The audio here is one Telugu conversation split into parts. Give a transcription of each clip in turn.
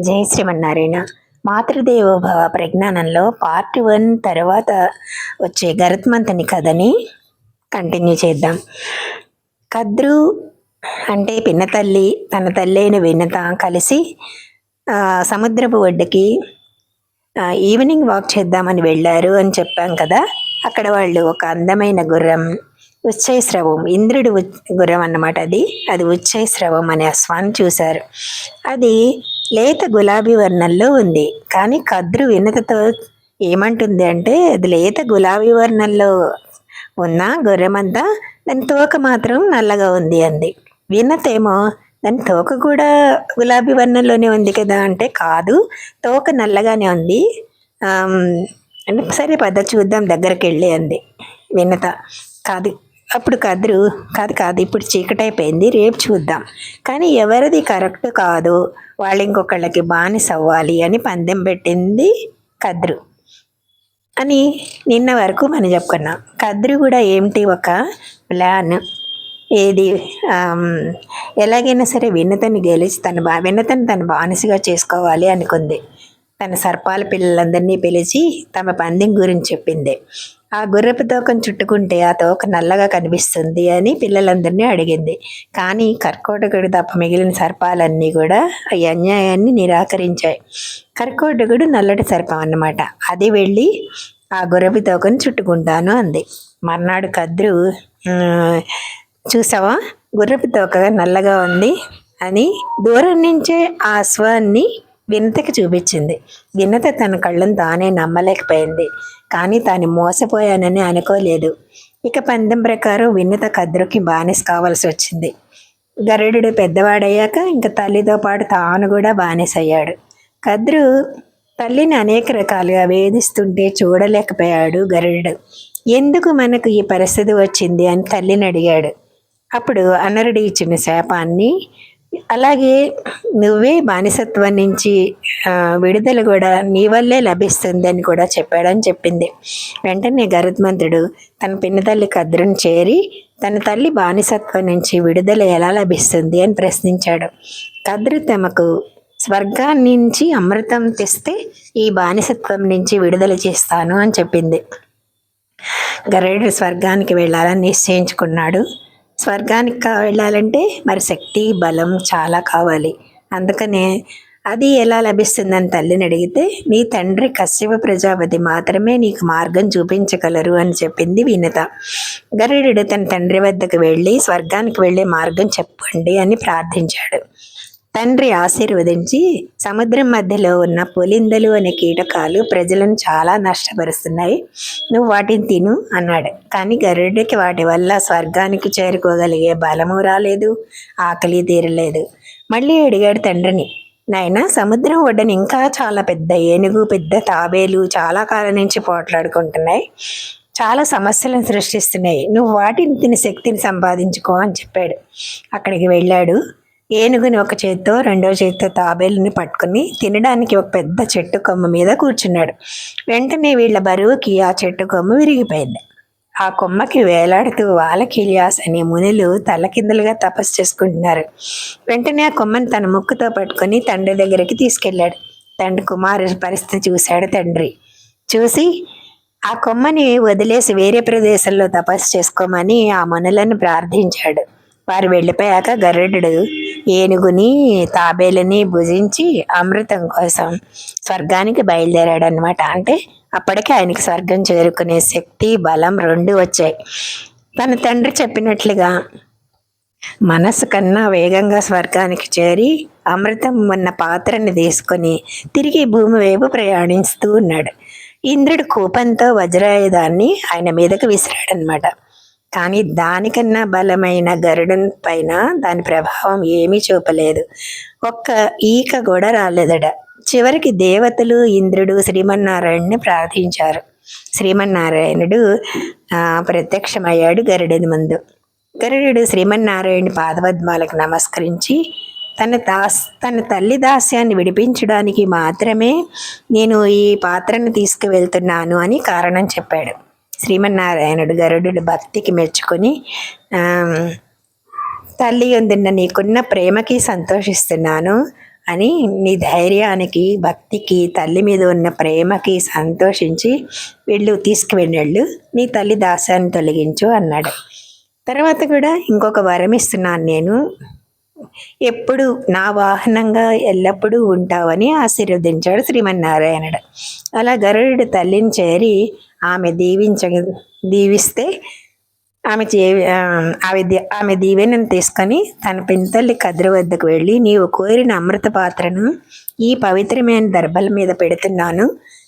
జై శ్రీమన్నారాయణ. మాతృదేవోభవ ప్రజ్ఞానంలో పార్ట్ వన్ తర్వాత వచ్చే గరుత్మంతుని కథని కంటిన్యూ చేద్దాం. కద్రు అంటే పిన్నతల్లి తన తల్లి అయిన వినత కలిసి సముద్రపు ఒడ్డుకి ఈవినింగ్ వాక్ చేద్దామని వెళ్ళారు అని చెప్పాం కదా. అక్కడ వాళ్ళు ఒక అందమైన గుర్రం ఉచ్చైస్రవం ఇంద్రుడి ఉచ్- గుర్రం అన్నమాట అది. అది ఉచ్చైస్రవం అనే అశ్వాన్ని చూశారు. అది లేత గులాబీ వర్ణంలో ఉంది. కానీ కద్రు వినతతో ఏమంటుంది అంటే అది లేత గులాబీ వర్ణంలో ఉన్న గుర్రమంతా దాని తోక మాత్రం నల్లగా ఉంది అంది. వినతేమో దాని తోక కూడా గులాబీ వర్ణంలోనే ఉంది కదా అంటే కాదు తోక నల్లగానే ఉంది. అంటే సరే పద చూద్దాం దగ్గరికి వెళ్ళి అంది వినత. కాదు అప్పుడు కదురు. కాదు కాదు ఇప్పుడు చీకటి అయిపోయింది. రేపు చూద్దాం. కానీ ఎవరిది కరెక్ట్ కాదు. వాళ్ళు ఇంకొకళ్ళకి బానిస అవ్వాలి అని పందెం పెట్టింది కద్రు. అని నిన్న వరకు మనం చెప్పుకున్నాం. కద్రు కూడా ఏమిటి ఒక ప్లాన్ ఏది? ఎలాగైనా సరే వినతని గెలిచి తను బా వినతని తను బానిసగా చేసుకోవాలి అనుకుంది. తన సర్పాల పిల్లలందరినీ పిలిచి తమ పందెం గురించి చెప్పింది. ఆ గుర్రపు తోకను చుట్టుకుంటే ఆ తోక నల్లగా కనిపిస్తుంది అని పిల్లలందరినీ అడిగింది. కానీ కర్కోటకుడు తప్ప మిగిలిన సర్పాలన్నీ కూడా ఈ అన్యాయాన్ని నిరాకరించాయి. కర్కోటకుడు నల్లటి సర్పం అన్నమాట. అది వెళ్ళి ఆ గుర్రపు తోకను చుట్టుకుంటాను అంది. మర్నాడు కద్రు చూసావా? గుర్రపు తోక నల్లగా ఉంది అని దూరం నుంచే ఆ స్వాన్ని వినతకి చూపించింది. వినత తన కళ్ళను తానే నమ్మలేకపోయింది. కానీ తాను మోసపోయానని అనుకోలేదు. ఇక పందెం ప్రకారం వినత కద్రుకి బానిస కావాల్సి వచ్చింది. గరుడు పెద్దవాడయ్యాక ఇంక తల్లితో పాటు తాను కూడా బానిస అయ్యాడు కద్రు తల్లిని అనేక రకాలుగా వేధిస్తుంటే చూడలేకపోయాడు గరుడు. ఎందుకు మనకు ఈ పరిస్థితి వచ్చింది అని తల్లిని అడిగాడు. అప్పుడు అనరుడు ఇచ్చిన శాపాన్ని అలాగే నువ్వే బానిసత్వం నుంచి విడుదల కూడా నీ వల్లే లభిస్తుంది అని కూడా చెప్పాడని చెప్పింది. వెంటనే గరుత్మంతుడు తన పిన్నతల్లి కద్రుని చేరి తన తల్లి బానిసత్వం నుంచి విడుదల ఎలా లభిస్తుంది అని ప్రశ్నించాడు. కద్రు తమకు స్వర్గాన్ని నుంచి అమృతం తెస్తే ఈ బానిసత్వం నుంచి విడుదల చేస్తాను అని చెప్పింది. గరుడు స్వర్గానికి వెళ్ళాలని నిశ్చయించుకున్నాడు. స్వర్గానికి వెళ్ళాలంటే మరి శక్తి బలం చాలా కావాలి. అందుకనే అది ఎలా లభిస్తుందని తల్లిని అడిగితే నీ తండ్రి కశ్యప ప్రజాపతి మాత్రమే నీకు మార్గం చూపించగలరు అని చెప్పింది వినత. గరుడు తన తండ్రి వద్దకు వెళ్ళి స్వర్గానికి వెళ్ళే మార్గం చెప్పండి అని ప్రార్థించాడు. తండ్రి ఆశీర్వదించి సముద్రం మధ్యలో ఉన్న పులిందలు అనే కీటకాలు ప్రజలను చాలా నష్టపరుస్తున్నాయి. నువ్వు వాటిని తిను అన్నాడు. కానీ గరుడికి వాటి వల్ల స్వర్గానికి చేరుకోగలిగే బలము రాలేదు ఆకలి తీరలేదు. మళ్ళీ అడిగాడు తండ్రిని నాయన సముద్రం ఒడ్డున ఇంకా చాలా పెద్ద ఏనుగు పెద్ద తాబేలు చాలా కాలం నుంచి పోట్లాడుకుంటున్నాయి. చాలా సమస్యలను సృష్టిస్తున్నాయి. నువ్వు వాటిని తిని శక్తిని సంపాదించుకో అని చెప్పాడు. అక్కడికి వెళ్ళాడు. ఏనుగుని ఒక చేత్తో రెండో చేత్తో తాబేలుని పట్టుకుని తినడానికి ఒక పెద్ద చెట్టు కొమ్మ మీద కూర్చున్నాడు. వెంటనే వీళ్ళ బరువుకి ఆ చెట్టు కొమ్మ విరిగిపోయింది. ఆ కొమ్మకి వేలాడుతూ వాలకిలియాస్ అనే మునులు తలకిందులుగా తపస్సు చేసుకుంటున్నారు. వెంటనే ఆ కొమ్మని తన ముక్కుతో పట్టుకొని తండ్రి దగ్గరికి తీసుకెళ్ళాడు. తండ్రి కుమారు పరిస్థితి చూశాడు తండ్రి. చూసి ఆ కొమ్మని వదిలేసి వేరే ప్రదేశంలో తపస్సు చేసుకోమని ఆ మునులను ప్రార్థించాడు. వారు వెళ్ళిపోయాక గరుడు ఏనుగుని తాబేలుని భుజించి అమృతం కోసం స్వర్గానికి బయలుదేరాడు అనమాట అంటే అప్పటికే ఆయనకి స్వర్గం చేరుకునే శక్తి బలం రెండు వచ్చాయి. తన తండ్రి చెప్పినట్లుగా మనసు కన్నా వేగంగా స్వర్గానికి చేరి అమృతం ఉన్న పాత్రని తీసుకొని తిరిగి భూమి వైపు ప్రయాణిస్తూ ఉన్నాడు. ఇంద్రుడు కోపంతో వజ్రాయుధాన్ని ఆయన మీదకు విసిరాడనమాట కానీ దానికన్నా బలమైన గరుడు పైన దాని ప్రభావం ఏమీ చూపలేదు. ఒక్క ఈక కూడా రాలేదట. చివరికి దేవతలు ఇంద్రుడు శ్రీమన్నారాయణని ప్రార్థించారు. శ్రీమన్నారాయణుడు ప్రత్యక్షమయ్యాడు గరుడుని ముందు. గరుడు శ్రీమన్నారాయణ పాదపద్మాలకు నమస్కరించి తన దాస్ తన తల్లి దాస్యాన్ని విడిపించడానికి మాత్రమే నేను ఈ పాత్రను తీసుకువెళ్తున్నాను అని కారణం చెప్పాడు. శ్రీమన్నారాయణుడు గరుడు భక్తికి మెచ్చుకొని తల్లి ఉందిన్న నీకున్న ప్రేమకి సంతోషిస్తున్నాను అని నీ ధైర్యానికి భక్తికి తల్లి మీద ఉన్న ప్రేమకి సంతోషించి వెళ్ళు తీసుకువెళ్ళు నీ తల్లి దాసాన్ని తొలగించు అన్నాడు. తర్వాత కూడా ఇంకొక వరం ఇస్తున్నాను నేను. ఎప్పుడు నా వాహనంగా ఎల్లప్పుడూ ఉంటావని ఆశీర్వదించాడు శ్రీమన్నారాయణుడు. అలా గరుడు తల్లిని చేరి ఆమె దీవించ దీవిస్తే ఆమె చే ఆమె ఆమె దీవెనను తీసుకొని తన పింతల్లి కదిరి వద్దకు వెళ్ళి నీవు కోరిన అమృత పాత్రను ఈ పవిత్రమైన దర్భల మీద పెడుతున్నాను.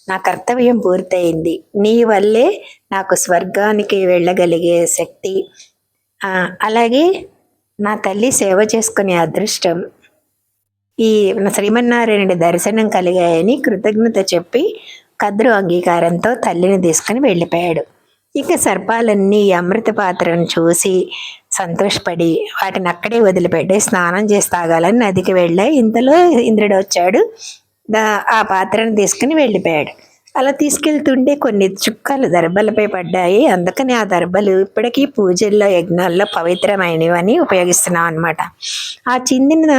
నా కర్తవ్యం పూర్తయింది. నీ వల్లే నాకు స్వర్గానికి వెళ్ళగలిగే శక్తి. అలాగే నా తల్లి సేవ చేసుకునే అదృష్టం. ఈ శ్రీమన్నారాయణుడి దర్శనం కలిగాయని కృతజ్ఞత చెప్పి కద్రు అంగీకారంతో తల్లిని తీసుకుని వెళ్ళిపోయాడు. ఇక సర్పాలన్నీ ఈ అమృత పాత్రను చూసి సంతోషపడి వాటిని అక్కడే వదిలిపెట్టి స్నానం చేసి తాగాలని నదికి వెళ్ళాయి. ఇంతలో ఇంద్రుడు వచ్చాడు. దా ఆ పాత్రను తీసుకుని వెళ్ళిపోయాడు. అలా తీసుకెళ్తుంటే కొన్ని చుక్కలు దర్భలపై పడ్డాయి. అందుకని ఆ దర్భలు ఇప్పటికీ పూజల్లో యజ్ఞాల్లో పవిత్రమైనవి అని ఉపయోగిస్తున్నాం అనమాట ఆ చిందిన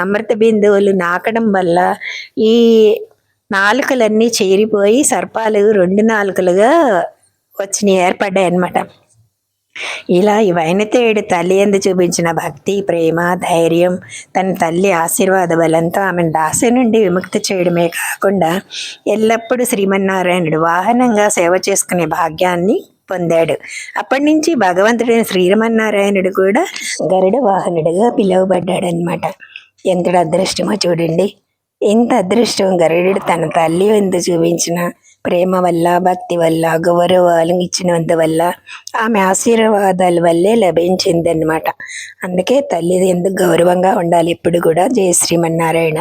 అమృత బిందువులు నాకడం వల్ల ఈ నాలుకలన్నీ చేరిపోయి సర్పాలు రెండు నాలుకలుగా వచ్చినాయి ఏర్పడ్డాయి అనమాట ఇలా ఈ తల్లి ఎందు చూపించిన భక్తి ప్రేమ ధైర్యం తన తల్లి ఆశీర్వాద బలంతో ఆమెను దాసి నుండి విముక్తి చేయడమే కాకుండా ఎల్లప్పుడూ శ్రీమన్నారాయణుడు వాహనంగా సేవ చేసుకునే భాగ్యాన్ని పొందాడు. అప్పటి నుంచి భగవంతుడైన శ్రీరమన్నారాయణుడు కూడా గరుడ వాహనుడిగా పిలువబడ్డాడనమాట ఎంతటి అదృష్టమో చూడండి. ఎంత అదృష్టం గరుడు తన తల్లి ఎందు చూపించిన ప్రేమ వల్ల భక్తి వల్ల గౌరవాలు ఇచ్చినందు వల్ల ఆమె ఆశీర్వాదాల వల్లే లభించిందన్నమాట. అందుకే తల్లి ఎందుకు గౌరవంగా ఉండాలి? ఇప్పుడు కూడా జయ శ్రీమన్నారాయణ